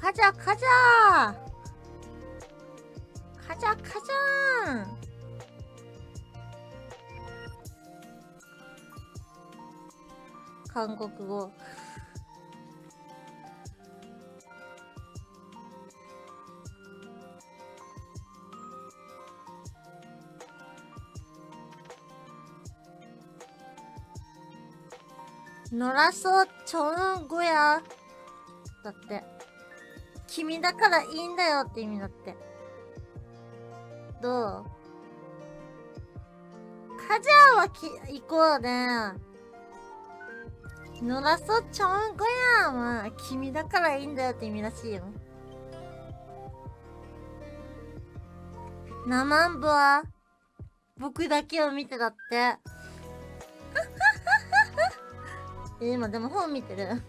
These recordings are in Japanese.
가자 가자 가자 가자 광고 그거 놀아서 좋은 거야. 다って。 君だからいいんだよって意味だって。どう？カジャーはき行こうね。野良そちょんごやんは。君だからいいんだよって意味らしいよ。ナマンボは？僕だけを見てだって。今でも本見てる？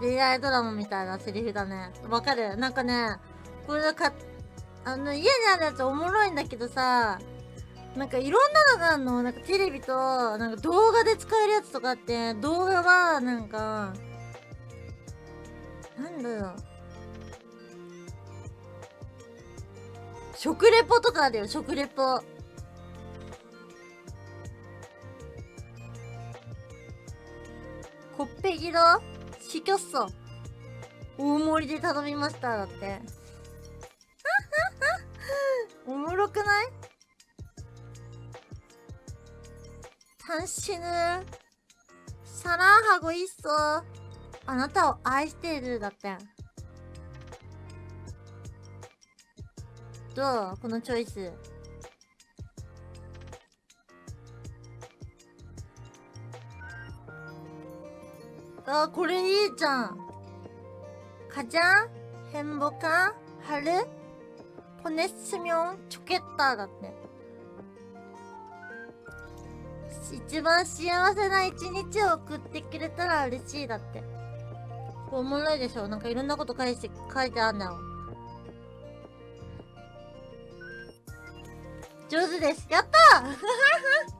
恋愛ドラマみたいなセリフだね。わかる？なんかねこれかあの家にあるやつおもろいんだけどさなんかいろんなのがあるの。なんかテレビとなんか動画で使えるやつとかって動画はなんかなんだよ食レポとかあるよ食レポ。コッペギロシキョッソ大盛りで頼みました。だっておもろくない単身サランハゴいっそあなた。を愛しているだってどうこのチョイスあこれいいじゃん가장행복한하루보냈으면좋겠다だって一番幸せな一日を送ってくれたら嬉しいだってこれおもろいでしょなんかいろんなこと書いて書いてあんだよ上手ですやったー